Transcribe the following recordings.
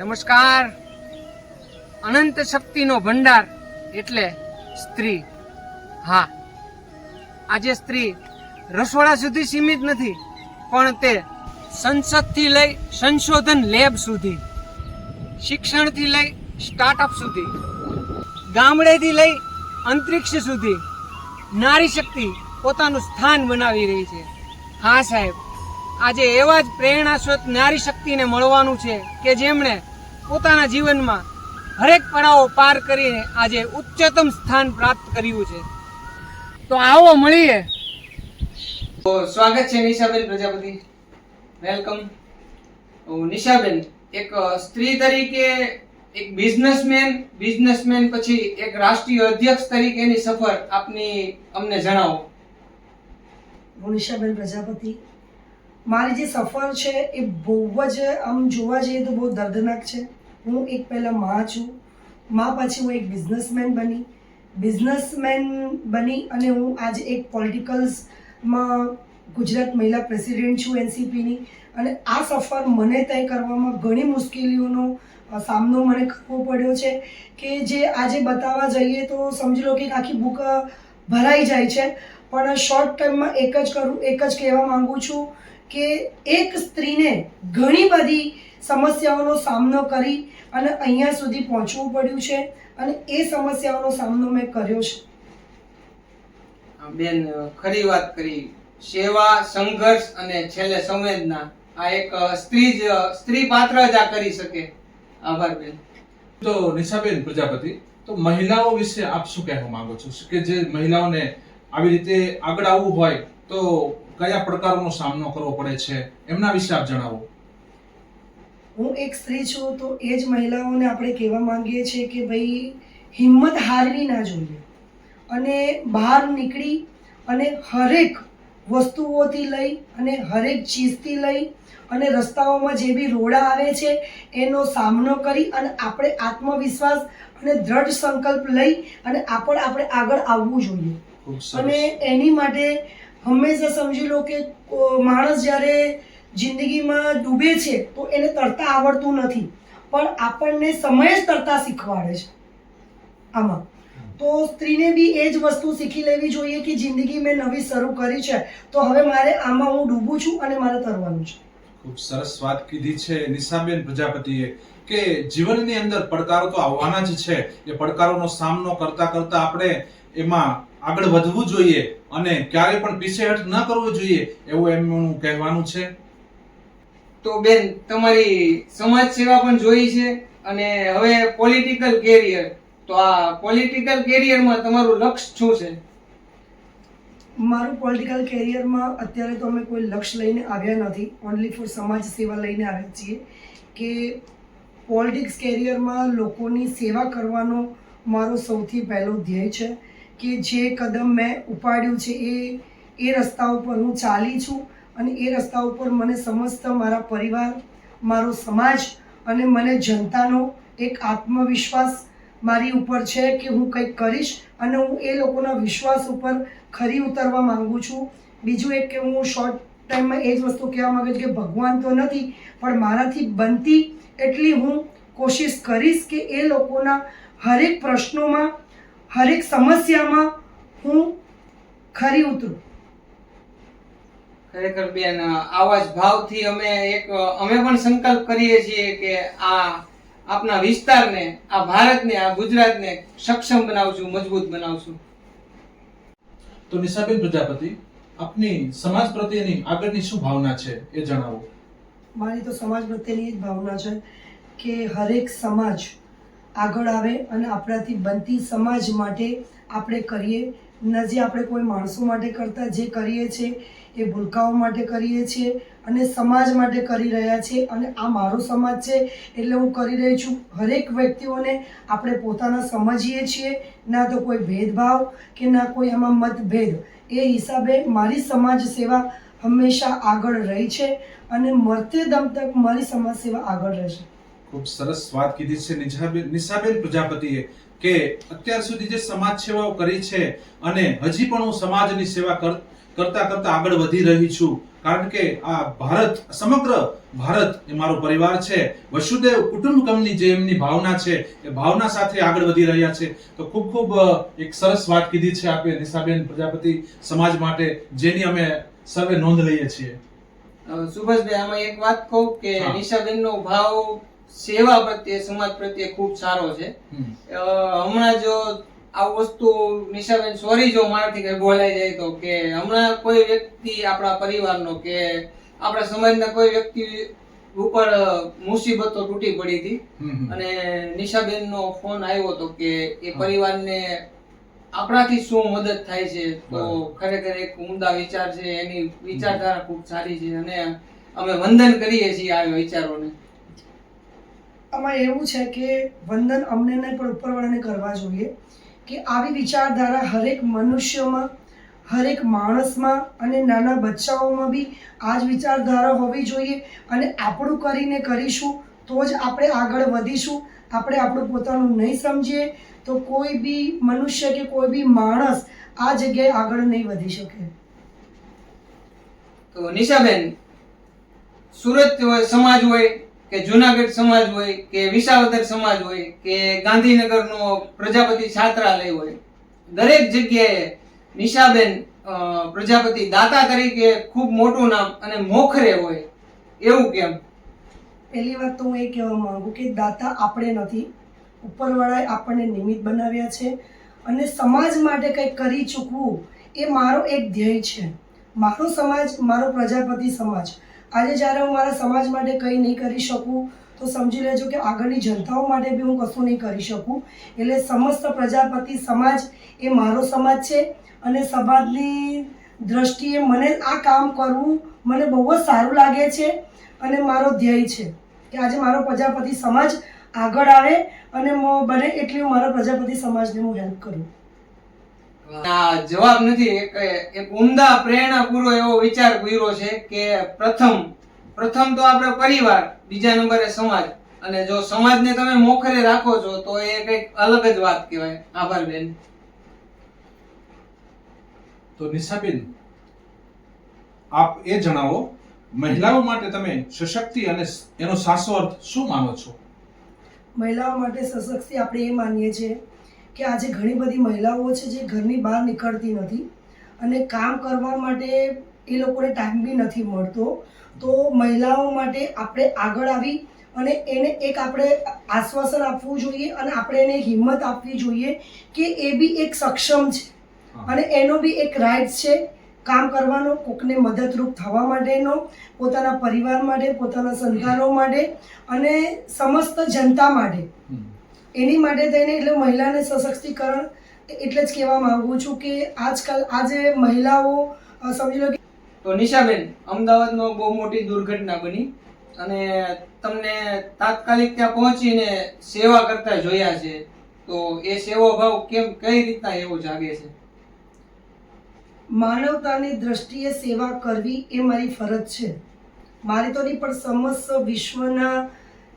નમસ્કાર. અનંત શક્તિનો ભંડાર એટલે સ્ત્રી. હા, આજે સ્ત્રી રસોડા સુધી સીમિત નથી, પણ તે સંસદથી લઈ સંશોધન લેબ સુધી, શિક્ષણથી લઈ સ્ટાર્ટઅપ સુધી, ગામડેથી લઈ અંતરિક્ષ સુધી નારી શક્તિ પોતાનું સ્થાન બનાવી રહી છે. હા સાહેબ, આજે એવા જ પ્રેરણાસ્વત નારી શક્તિને મળવાનું છે કે જેમણે પોતાના જીવનમાં હરેક પડાવો પાર કરીને આજે ઉચ્ચતમ સ્થાન પ્રાપ્ત કર્યું છે. તો આવો મળીએ. તો સ્વાગત છે નિશાબેન પ્રજાપતિ. વેલકમ નિશાબેન, એક સ્ત્રી તરીકે એક બિઝનેસમેન બિઝનેસમેન પછી એક રાષ્ટ્રીય અધ્યક્ષ તરીકેની સફર આપની અમને જણાવો. હું નિશાબેન પ્રજાપતિ. મારી જે સફર છે એ બહુ જ આમ જોવા જઈએ તો બહુ દર્દનાક છે. હું એક પહેલાં મા છું. મા પછી હું એક બિઝનેસમેન બની. બિઝનેસમેન બની અને હું આજે એક પોલિટિકલ્સમાં ગુજરાત મહિલા પ્રેસિડેન્ટ છું એનસીપીની અને આ સફર મને તય કરવામાં ઘણી મુશ્કેલીઓનો સામનો મને કરવો પડ્યો છે કે જે આજે બતાવવા જઈએ તો સમજી લો કે આખી બુક ભરાઈ જાય છે. પણ શોર્ટ ટર્મમાં એક જ કરું, એક જ કહેવા માગું છું કે એક સ્ત્રીને ઘણી બધી સમસ્યાઓનો સામનો કરી અને અહીંયા સુધી પહોંચવું પડ્યું છે અને એ સમસ્યાઓનો સામનો મેં કર્યો છે. બેન ખરી વાત કરી. સેવા સંઘર્ષ અને છેલ્લે સંવેદના આ એક સ્ત્રી જ સ્ત્રી પાત્ર જ આ કરી શકે. આભાર બેન. તો નિશાબેન પ્રજાપતિ તો મહિલાઓ વિશે આપ શું કહેવા માંગો છો? કે જે મહિલાઓને આવી રીતે આગળ આવવું હોય તો કયા પ્રકારનો સામનો કરવો પડે છે? એમના વિશે આપ જણાવો. હું એક સ્ત્રી છું તો એ જ મહિલાઓને આપણે કહેવા માંગીએ છીએ કે ભાઈ હિંમત હારવી ના જોઈએ. અને બહાર નીકળી અને હરેક વસ્તુઓથી લઈ અને હરેક ચીજથી લઈ અને રસ્તાઓમાં જે બી રોડા આવે છે એનો સામનો કરી અને આપણે આત્મવિશ્વાસ અને દ્રઢ સંકલ્પ લઈ અને આપણે આપણે આગળ આવવું જોઈએ. અને એની માટે હંમેશા સમજી લો કે માણસ જ્યારે જિંદગીમાં ડૂબે છે તો એને તરતા આવડતું નથી. પણ આપણને સમય જ તરતા શીખવાડે છે. આમાં. તો સ્ત્રીને બી એ જ વસ્તુ શીખી લેવી જોઈએ કે જિંદગી મેં નવી શરૂ કરી છે, તો હવે મારે આમાં હું ડૂબું છું અને મારે તરવાનું છે. ખૂબ સરસ વાત કીધી છે નિશાબેન પ્રજાપતિએ કે જીવનની અંદર પડકારો તો આવવાના જ છે. એ પડકારોનો સામનો કરતા કરતા આપણે એમાં આગળ વધવું જોઈએ અને ક્યારે પણ પીછેહટ ન કરવું જોઈએ એવું એમનું કહેવાનું છે. તો બેન, તમારી સમાજ સેવા પણ જોઈ છે અને હવે પોલિટિકલ કેરિયર તો આ પોલિટિકલ કેરિયરમાં તમારું લક્ષ્ય શું છે? મારું પોલિટિકલ કેરિયરમાં અત્યારે તો અમે કોઈ લક્ષ્ય લઈને આવ્યા નથી. ઓનલી ફોર સમાજ સેવા લઈને આવ્યા છીએ કે પોલિટિક્સ કેરિયરમાં લોકોની સેવા કરવાનો મારો સૌથી પહેલો ધ્યેય છે કે જે કદમ મેં ઉપાડ્યું છે એ એ રસ્તા ઉપર હું ચાલી છું. અને એ રસ્તા ઉપર મને સમસ્ત મારા પરિવાર, મારો સમાજ અને મને જનતાનો એક આત્મવિશ્વાસ મારી ઉપર છે કે હું કંઈક કરીશ અને હું એ લોકોના વિશ્વાસ ઉપર ખરી ઉતરવા માંગુ છું. બીજું એક કે હું શોર્ટ ટાઈમમાં એ જ વસ્તુ કહેવા માંગુ છું કે ભગવાન તો નથી, પણ મારાથી બનતી એટલી હું કોશિશ કરીશ કે એ લોકોના હરેક પ્રશ્નોમાં, હરેક સમસ્યામાં હું ખરી ઉતરું. ખરેખર બેન આવા જ ભાવથી અમે એક અમે પણ સંકલ્પ કરીએ છીએ કે આ આપના વિસ્તારને આ ભારતને આ ગુજરાતને સક્ષમ બનાવશું મજબૂત બનાવશું. તો નિશાબેન પ્રજાપતિ આપની સમાજ પ્રત્યેની આગળની શું ભાવના છે એ જણાવો. મારી તો સમાજ પ્રત્યેની એ જ ભાવના છે કે હરેક સમાજ આગળ આવે અને આપણાથી બનતી સમાજ માટે આપણે કરીએ ન, જે આપણે કોઈ માણસો માટે કરતા, જે કરીએ છીએ એ ભૂલકાઓ માટે કરીએ છીએ અને સમાજ માટે કરી રહ્યા છીએ અને આ મારો સમાજ છે એટલે હું કરી રહી છું. હરેક વ્યક્તિઓને આપણે પોતાના સમજીએ છીએ. ના તો કોઈ ભેદભાવ કે ના કોઈ એમાં મતભેદ. એ હિસાબે મારી સમાજ સેવા હંમેશા આગળ રહી છે અને મરતે દમ તક મારી સમાજ સેવા આગળ રહેશે. ખૂબ સરસ વાત કીધી છે. નિજાબેન નિશાબેન પ્રજાપતિએ કે અત્યાર સુધી જે સમાજ સેવાઓ કરી છે અને હજી પણ હું સમાજની સેવા કરતા કરતા આગળ વધી રહી છું કારણ કે આ ભારત સમગ્ર ભારત એ મારો પરિવાર છે વસુદેવ કુટુંબકમની જે એમની ભાવના છે એ ભાવના સાથે આગળ વધી રહ્યા છે તો ખૂબ ખૂબ એક સરસ વાત કીધી છે આપે નિશાબેન પ્રજાપતિ સમાજ માટે જેની અમે સર્વે નોંધ લઈએ છીએ સુભાષભાઈ આમાં એક વાત કહું કે. નિશાબેનનો ભાવ સેવા પ્રત્યે સમાજ પ્રત્યે ખૂબ સારો છે. હમણાં જો આ વસ્તુ નિશાબેન સોરી જો મારાથી કઈ બોલાઈ જાય તો કે હમણાં કોઈ વ્યક્તિ આપણા પરિવારનો કે આપણા સમાજના કોઈ વ્યક્તિ ઉપર મુસીબતો તૂટી પડી હતી અને નિશાબેન નો ફોન આવ્યો હતો કે એ પરિવારને આપણાથી શું મદદ થાય છે તો ખરેખર એક ઉમદા વિચાર છે એની વિચારધારા ખૂબ સારી છે અને અમે વંદન કરીએ છીએ આ વિચારોને. આમાં એવું છે કે વંદન અમને નહીં, પણ ઉપરવાળાને કરવા જોઈએ કે આવી વિચારધારા હરેક મનુષ્યમાં, હરેક માણસમાં અને નાના બચ્ચાઓમાં બી આ જ વિચારધારા હોવી જોઈએ અને આપણું કરીને કરીશું તો જ આપણે આગળ વધીશું. આપણે આપણું પોતાનું નહીં સમજીએ તો કોઈ બી મનુષ્ય કે કોઈ બી માણસ આ જગ્યાએ આગળ નહીં વધી શકે. તો નિશાબેન, સુરત સમાજ હોય કે જુનાગઢ સમાજ હોય, કે વિસાવદર સમાજ હોય, કે ગાંધીનગરનો પ્રજાપતિ છાત્રાલય હોય, દરેક જગ્યાએ નિશાબેન પ્રજાપતિ દાતા તરીકે ખૂબ મોટું નામ અને મોખરે હોય, એવું કેમ? પહેલી વાત તો હું એ કહેવા માંગુ કે દાતા આપણે નથી. ઉપરવાળાએ આપણને નિમિત્ત બનાવ્યા છે અને સમાજ માટે કંઈક કરી ચૂકવું એ મારો એક ધ્યેય છે. મારો સમાજ, મારો પ્રજાપતિ સમાજ આજે જ્યારે હું મારા સમાજ માટે કંઈ નહીં કરી શકું, તો સમજી લેજો કે આગળની જનતાઓ માટે બી હું કશું નહીં કરી શકું. એટલે સમસ્ત પ્રજાપતિ સમાજ એ મારો સમાજ છે અને સમાજની દ્રષ્ટિએ મને આ કામ કરવું મને બહુ જ સારું લાગે છે અને મારો ધ્યેય છે કે આજે મારો પ્રજાપતિ સમાજ આગળ આવે અને બને એટલી હું મારા પ્રજાપતિ સમાજને હું હેલ્પ કરું. આ જવાબ નથી. એક એક ઉમદા પ્રેરણા પૂરો એવો વિચાર કર્યો છે કે પ્રથમ પ્રથમ તો આપણો પરિવાર બીજા નંબરે સમાજ. અને જો સમાજને તમે મોખરે રાખો છો તો એ કંઈક અલગ જ વાત કહેવાય. આભાર બેન. તો નિશાબેન આપ એ જણાવો મહિલાઓ માટે તમે સશક્તિ અને એનો સાસો અર્થ શું માનો છો? મહિલાઓ માટે સશક્તિ આપણે એ માનીએ છીએ કે આજે ઘણી બધી મહિલાઓ છે જે ઘરની બહાર નીકળતી નથી અને કામ કરવા માટે એ લોકોને ટાઈમ બી નથી મળતો. તો મહિલાઓ માટે આપણે આગળ આવી અને એને એક આપણે આશ્વાસન આપવું જોઈએ અને આપણે એને હિંમત આપવી જોઈએ કે એ બી એક સક્ષમ છે. અને એનો બી એક રાઇટ છે કામ કરવાનો કોકને મદદરૂપ થવા માટેનો પોતાના પરિવાર માટે પોતાના સંતાનો માટે અને સમસ્ત જનતા માટે. એની માટે થઈને એટલે મહિલાને સશક્તિકરણ એટલે જ કહેવા માંગુ છું કે આજકાલ આજે મહિલાઓ સમજી લો કે તો નિશાબેન અમદાવાદમાં બહુ મોટી દુર્ઘટના બની અને તમને તાત્કાલિક ત્યાં પહોંચીને સેવા કરતા જોયા છે. તો એ સેવા ભાવ કેમ કઈ રીતના એવો જાગે છે? માનવતાની દ્રષ્ટિએ સેવા કરવી એ મારી ફરજ છે. મારે તો નહીં પણ સમસ્ત વિશ્વના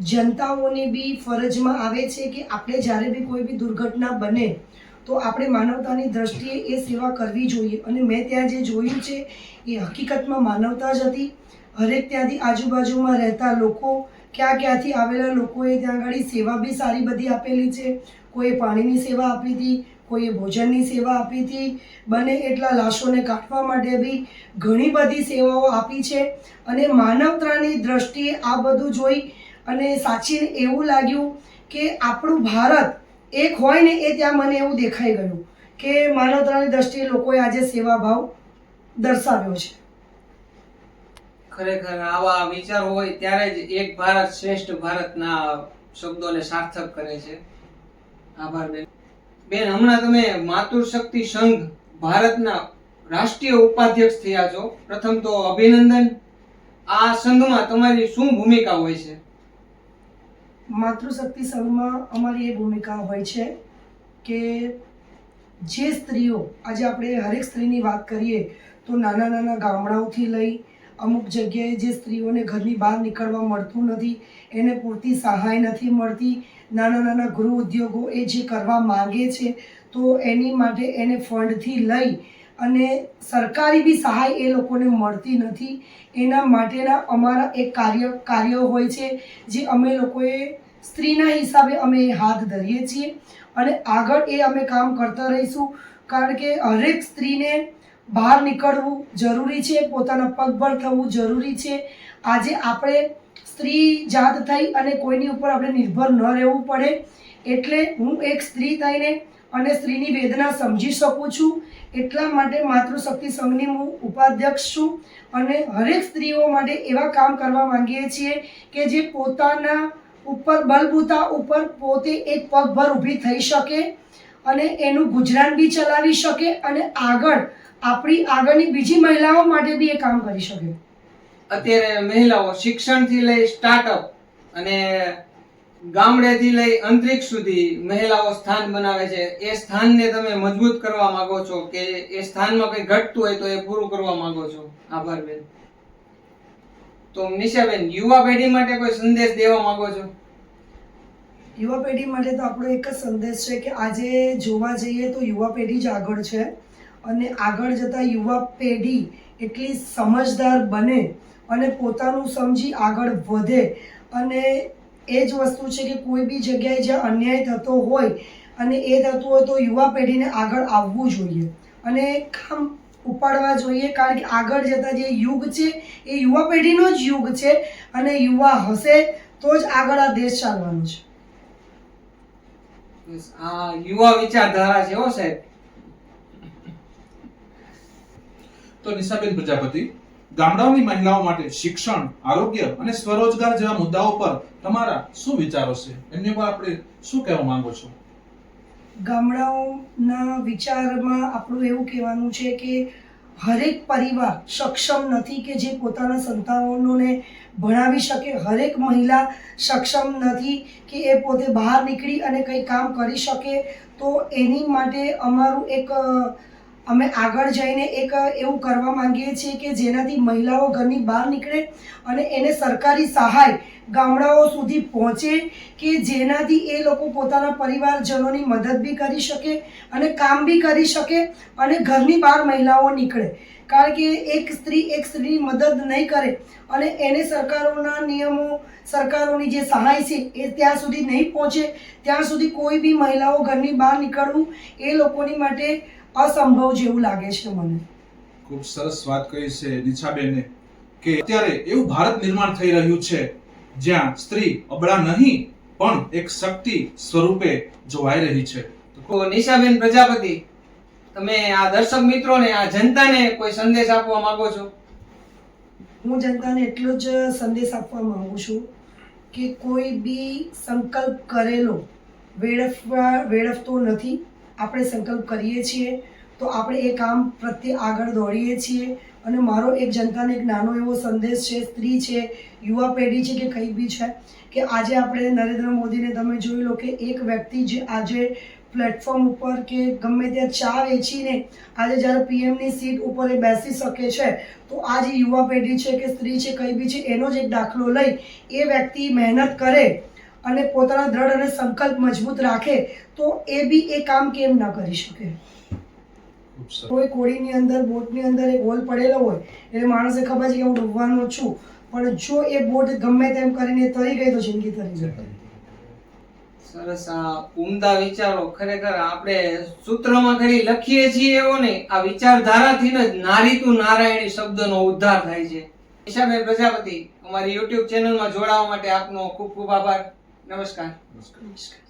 જનતાઓની બી ફરજમાં આવે છે કે આપણે જ્યારે બી કોઈ બી દુર્ઘટના બને, તો આપણે માનવતાની દ્રષ્ટિએ એ સેવા કરવી જોઈએ. અને મેં ત્યાં જે જોયું છે, એ હકીકતમાં માનવતા જ હતી. હરેક ત્યાંથી આજુબાજુમાં રહેતા લોકો, ક્યાં ક્યાંથી આવેલા લોકોએ ત્યાં આગળ સેવા બી સારી બધી આપેલી છે. કોઈએ પાણીની સેવા આપી હતી, કોઈએ ભોજનની સેવા આપી હતી. બને એટલા લાશોને કાઢવા માટે બી ઘણી બધી સેવાઓ આપી છે. અને માનવતાની દ્રષ્ટિએ આ બધું જોઈ અને સાચીને એવું લાગ્યું કે આપણું ભારત એક હોય ને એ ત્યાં મને એવું દેખાઈ ગયું કે માનવતાની દ્રષ્ટિએ લોકોએ આજે સેવાભાવ દર્શાવ્યો છે. ખરેખર આવા વિચાર હોય ત્યારે જ એક ભારત શ્રેષ્ઠ ભારતના શબ્દોને સાર્થક કરે છે. આભાર બેન. બેન, હમણાં તમે માતૃશક્તિ સંઘ ભારતના રાષ્ટ્રીય ઉપાધ્યક્ષ થયા છો. પ્રથમ તો અભિનંદન. આ સંઘમાં તમારી શું ભૂમિકા હોય છે? માતૃશક્તિ સંઘમાં અમારી એ ભૂમિકા હોય છે કે જે સ્ત્રીઓ, આજે આપણે હરેક સ્ત્રીની વાત કરીએ, તો નાના નાના ગામડાઓથી લઈ અમુક જગ્યાએ જે સ્ત્રીઓને ઘરની બહાર નીકળવા મળતું નથી, એને પૂરતી સહાય નથી મળતી, નાના નાના ગૃહ ઉદ્યોગો એ જે કરવા માંગે છે, તો એની માટે એને ફંડથી લઈ અને સરકારી બી સહાય એ લોકોને મળતી નથી. એના માટેના અમારા એક કાર્ય કાર્ય હોય છે, જે અમે લોકોએ સ્ત્રીના હિસાબે અમે એ હાથ ધરીએ છીએ અને આગળ એ અમે કામ કરતા રહીશું. કારણ કે હરેક સ્ત્રીને બહાર નીકળવું જરૂરી છે, પોતાના પગભર થવું જરૂરી છે. આજે આપણે સ્ત્રી જાત થઈ અને કોઈની ઉપર આપણે નિર્ભર ન રહેવું પડે. એટલે હું એક સ્ત્રી થઈને અને સ્ત્રીની વેદના સમજી શકું છું. એટલા માટે માતૃશક્તિ સંઘની હું ઉપાધ્યક્ષ છું અને હરેક સ્ત્રીઓ માટે એવા કામ કરવા માંગીએ છીએ કે જે પોતાના ઉપર બલબૂતા ઉપર પોતે એક પગભર ઊભી થઈ શકે અને એનું ગુજરાન બી ચલાવી શકે અને આગળ આપણી આગળની બીજી મહિલાઓ માટે બી એ કામ કરી શકે. અત્યારે મહિલાઓ શિક્ષણથી લઈ સ્ટાર્ટઅપ અને ગામડેથી લઈ અંતરિક્ષ સુધી મહિલાઓ સ્થાન બનાવે છે. એ સ્થાનને તમે મજબૂત કરવા માંગો છો કે એ સ્થાનમાં કંઈ ઘટતું હોય તો એ પૂરું કરવા માંગો છો? આભાર બેન. તો નિશાબેન, યુવા પેઢી માટે કોઈ સંદેશ દેવા માંગો છો? યુવા પેઢી માટે તો આપણો એક જ સંદેશ છે કે આજે જોવા જઈએ તો યુવા પેઢી જ આગળ છે અને આગળ જતા યુવા પેઢી એટલી સમજદાર બને અને પોતાનું સમજી આગળ વધે અને એ જ વસ્તુ છે કે કોઈ બી જગ્યાએ જ્યાં અન્યાય થતો હોય અને એ થતું હોય તો યુવા પેઢીને આગળ આવવું જોઈએ. અને કામ ઉપાડવા જોઈએ કારણ કે આગળ જતા જે યુગ છે એ યુવા પેઢીનો જ યુગ છે અને યુવા હશે તો જ આગળ આ દેશ ચાલવાનો છે. આ યુવા વિચારધારા છે હો સાહેબ. તો નિશાબેન પ્રજાપતિ ગામડાઓની મહિલાઓ માટે શિક્ષણ, આરોગ્ય અને સ્વરોજગાર જેવા મુદ્દાઓ પર તમારા શું વિચારો છે? એમની પર આપણે શું કહેવા માંગો છો? ગામડાઓના વિચારમાં આપણું એવું કહેવાનું છે કે હરેક પરિવાર સક્ષમ નથી કે જે પોતાના સંતાનોને ભણાવી શકે. હરેક મહિલા સક્ષમ નથી કે એ પોતે બહાર નીકળી અને કંઈ કામ કરી શકે. તો એની માટે અમારું એક અમે આગળ જઈને એક એવું કરવા માંગીએ છીએ કે જેનાથી મહિલાઓ ઘરની બહાર નીકળે અને એને સરકારી સહાય ગામડાઓ સુધી પહોંચે, કે જેનાથી એ લોકો પોતાના પરિવારજનોની મદદ બી કરી શકે અને કામ બી કરી શકે અને ઘરની બહાર મહિલાઓ નીકળે. કારણ કે એક સ્ત્રી એક સ્ત્રીની મદદ નહીં કરે અને એને સરકારોના નિયમો, સરકારોની જે સહાય છે એ ત્યાં સુધી નહીં પહોંચે, ત્યાં સુધી કોઈ બી મહિલાઓ ઘરની બહાર નીકળવું એ લોકોની માટે અસંભવ જેવું લાગે છે મને. ખૂબ સરસ વાત કહી છે નિશાબેને કે અત્યારે એવું ભારત નિર્માણ થઈ રહ્યું છે જ્યાં સ્ત્રી અબળા નહીં પણ એક શક્તિ સ્વરૂપે જોવાઈ રહી છે. તો નિશાબેન પ્રજાપતિ તમે આ દર્શક મિત્રોને આ જનતાને કોઈ સંદેશ આપવા માંગો છો? હું જનતાને એટલો જ સંદેશ આપવા માંગુ છું કે કોઈ બી સંકલ્પ કરેલો વેડફવા વેડફતો નથી. આપણે સંકલ્પ કરીએ છીએ, તો આપણે એ કામ પ્રત્યે આગળ દોડીએ છીએ. અને મારો એક જનતાને એક નાનો એવો સંદેશ છે, સ્ત્રી છે, યુવા પેઢી છે કે કંઈ બી છે, કે આજે આપણે નરેન્દ્ર મોદીને તમે જોઈ લો કે એક વ્યક્તિ જે આજે પ્લેટફોર્મ ઉપર કે ગમે ત્યાં ચા વેચીને આજે જ્યારે પીએમની સીટ ઉપર એ બેસી શકે છે, તો આ જે યુવા પેઢી છે કે સ્ત્રી છે, કંઈ બી છે, એનો જ એક દાખલો લઈ એ વ્યક્તિ મહેનત કરે. અને પોતાના દ્રઢ અને સંકલ્પ મજબૂત રાખે, તો એ બી એ કામ કેમ ન કરી શકે? કોઈ કોળીની અંદર, બોટની અંદર એક હોલ પડેલો હોય, એટલે માણસે ખબર છે કે હું ડૂબવાનો છું. પણ જો એ બોટ ગમે તેમ કરીને તરી ગઈ તો જિંદગી તરી જાય સરસ, આ ઉમદા વિચારો ખરેખર આપણે સૂત્રમાં ઘણી લખીએ છીએ એવો નહીં આ વિચારધારાથી જ નારી તું નારાયણી શબ્દનો ઉદ્ધાર થાય છે. ઈશાબેન પ્રજાપતિ, અમારી યુટ્યુબ ચેનલમાં જોડાવા માટે આપનો ખૂબ ખૂબ આભાર. નમસ્કાર નમસ્કાર નમસ્કાર